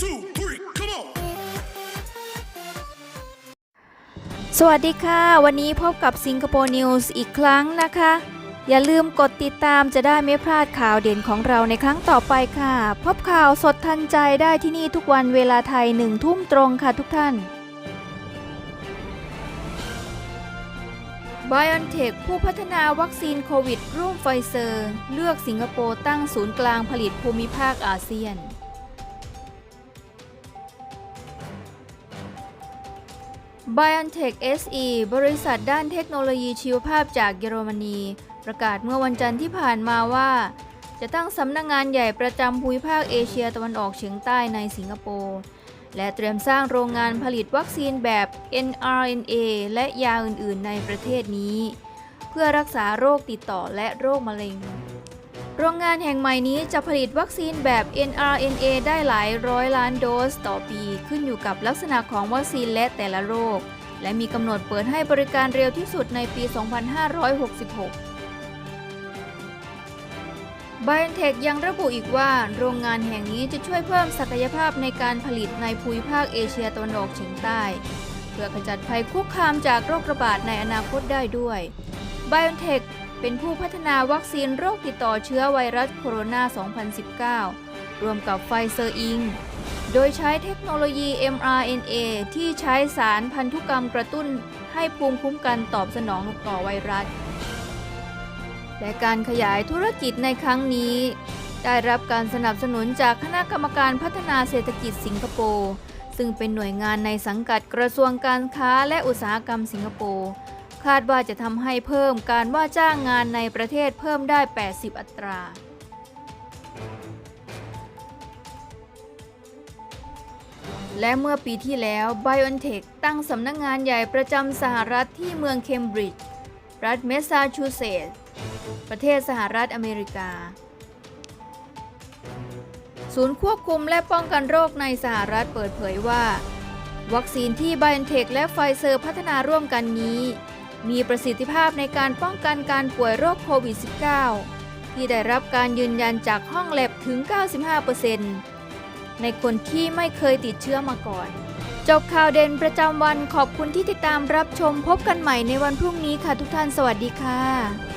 two, three, come on. สวัสดีค่ะ วันนี้พบกับสิงคโปร์นิวส์อีกครั้งนะคะ อย่าลืมกดติดตามจะได้ไม่พลาดข่าวเด่นของเราในครั้งต่อไปค่ะ พบข่าวสดทันใจได้ที่นี่ทุกวันเวลาไทยหนึ่งทุ่มตรงค่ะทุกท่าน BioNTech ผู้พัฒนาวัคซีนโควิด ร่วมไฟเซอร์ เลือกสิงคโปร์ตั้งศูนย์กลางผลิตภูมิภาคอาเซียน BioNTech SE บริษัทด้านเทคโนโลยีชีวภาพจากเยอรมนี ประกาศเมื่อวันจันทร์ที่ผ่านมาว่า จะตั้งสำนักงงานใหญ่ประจำภูมิภาคเอเชียตะวันออกเฉียงใต้ในสิงคโปร์และเตรียมสร้างโรงงานผลิตวัคซีนแบบ nRNA และยาอื่น ๆ ในประเทศนี้ เพื่อรักษาโรคติดต่อและโรคมะเร็ง โรงงานแห่งใหม่นี้จะผลิตวัคซีนแบบ nRNA ได้หลายร้อยล้านโดสต่อปี ขึ้นอยู่กับลักษณะของวัคซีนและแต่ละโรค และมีกำหนดเปิดให้บริการเร็วที่สุดในปี 2566 BioNTech ยังระบุอีกว่า โรงงานแห่งนี้จะช่วยเพิ่มศักยภาพในการผลิตในภูมิภาคเอเชียตะวันออกเฉียงใต้ เพื่อขจัดภัยคุกคามจากโรคระบาดในอนาคตได้ด้วย BioNTech เป็นผู้พัฒนาวัคซีนโรคติดต่อเชื้อไวรัสโคโรนา 2019รวมกับไฟเซอร์อิง โดยใช้เทคโนโลยี mRNA ที่ใช้สารพันธุกรรมกระตุ้นให้ภูมิคุ้มกันตอบสนองต่อไวรัส และการขยายธุรกิจในครั้งนี้ ได้รับการสนับสนุนจากคณะกรรมการพัฒนาเศรษฐกิจสิงคโปร์ ซึ่งเป็นหน่วยงานในสังกัดกระทรวงการค้าและอุตสาหกรรมสิงคโปร์ คาดว่าจะทำให้เพิ่มการว่าจ้างงานในประเทศเพิ่มได้ 80 อัตรา และเมื่อปีที่แล้ว BioNTech ตั้งสำนักงงานใหญ่ประจำสหรัฐที่เมืองเคมบริดจ์รัฐเมสซาชูเซตส์ประเทศสหรัฐอเมริกา ศูนย์ควบคุมและป้องกันโรคในสหรัฐเปิดเผยว่า วัคซีนที่ BioNTech และไฟเซอร์พัฒนาร่วมกันนี้ มีประสิทธิภาพในการป้องกันการป่วยโรคโควิด -19 ที่ได้รับการยืนยันจากห้องแลบถึง 95%ในคนที่ไม่เคยติดเชื้อมาก่อน จบข่าวเด่นประจำวันขอบคุณที่ติดตามรับชมพบกันใหม่ในวันพรุ่งนี้ค่ะทุกท่านสวัสดีค่ะ